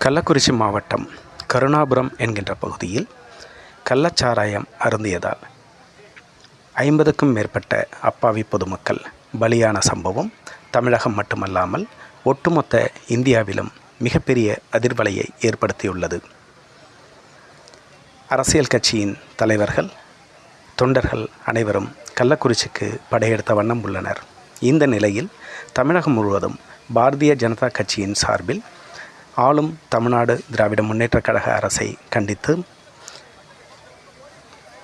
கள்ளக்குறிச்சி மாவட்டம் கருணாபுரம் என்கின்ற பகுதியில் கள்ளச்சாராயம் அருந்தியதால் ஐம்பதுக்கும் மேற்பட்ட அப்பாவி பொதுமக்கள் பலியான சம்பவம் தமிழகம் மட்டுமல்லாமல் ஒட்டுமொத்த இந்தியாவிலும் மிகப்பெரிய அதிர்வலையை ஏற்படுத்தியுள்ளது. அரசியல் கட்சியின் தலைவர்கள் தொண்டர்கள் அனைவரும் கள்ளக்குறிச்சிக்கு படையெடுத்த வண்ணம் உள்ளனர். இந்த நிலையில் தமிழகம் முழுவதும் பாரதிய ஜனதா கட்சியின் சார்பில் ஆளும் தமிழ்நாடு திராவிட முன்னேற்ற கழக அரசை கண்டித்து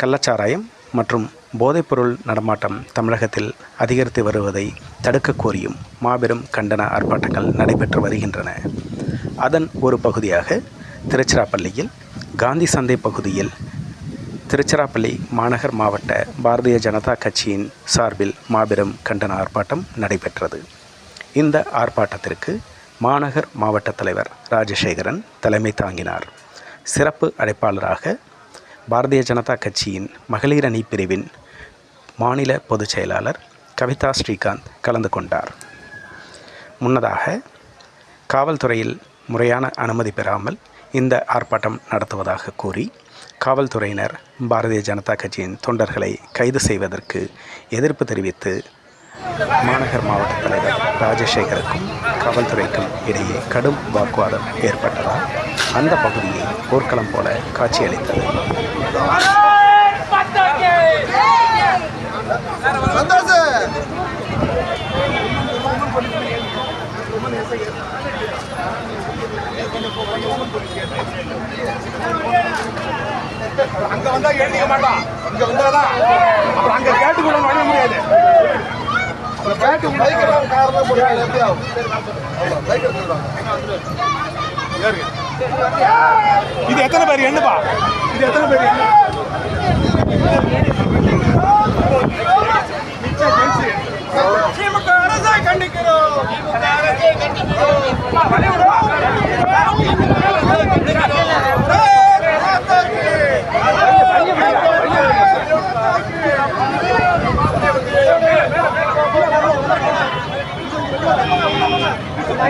கள்ளச்சாராயம் மற்றும் போதைப்பொருள் நடமாட்டம் தமிழகத்தில் அதிகரித்து வருவதை தடுக்க கோரியும் மாபெரும் கண்டன ஆர்ப்பாட்டங்கள் நடைபெற்று வருகின்றன. அதன் ஒரு பகுதியாக திருச்சிராப்பள்ளியில் காந்தி சந்தை பகுதியில் திருச்சிராப்பள்ளி மாநகர் மாவட்ட பாரதிய ஜனதா கட்சியின் சார்பில் மாபெரும் கண்டன ஆர்ப்பாட்டம் நடைபெற்றது. இந்த ஆர்ப்பாட்டத்திற்கு மாநகர் மாவட்ட தலைவர் ராஜசேகரன் தலைமை தாங்கினார். சிறப்பு அழைப்பாளராக பாரதிய ஜனதா கட்சியின் மகளிர் அணி பிரிவின் மாநில பொதுச் செயலாளர் கவிதா ஸ்ரீகாந்த் கலந்து கொண்டார். முன்னதாக காவல்துறையில் முறையான அனுமதி பெறாமல் இந்த ஆர்ப்பாட்டம் நடத்துவதாக கூறி காவல்துறையினர் பாரதிய ஜனதா கட்சியின் தொண்டர்களை கைது செய்வதற்கு எதிர்ப்பு தெரிவித்து மாநகர் மாவட்ட தலைவர் ராஜசேகருக்கும் காவல்துறைக்கும் இடையே கடும் வாக்குவாதம் ஏற்பட்டதால் அந்த பகுதியை போர்க்களம் போல காட்சியளித்தது. அங்க வந்தா எழுதிக்க மாட்டான் இங்க வந்தாதான் அப்புறம் அங்க கேட்டு நுழைய முடியாது. பேட்டு பைக்கிறவங்க காரணம் போடுறாங்க எப்படி ஆகும் பைக் எடுத்துருவாங்க இது எத்தனை பேர் எண்ணுப்பா? இது எத்தனை பேர் எண்ணு? கண்டிக்கிறோம்.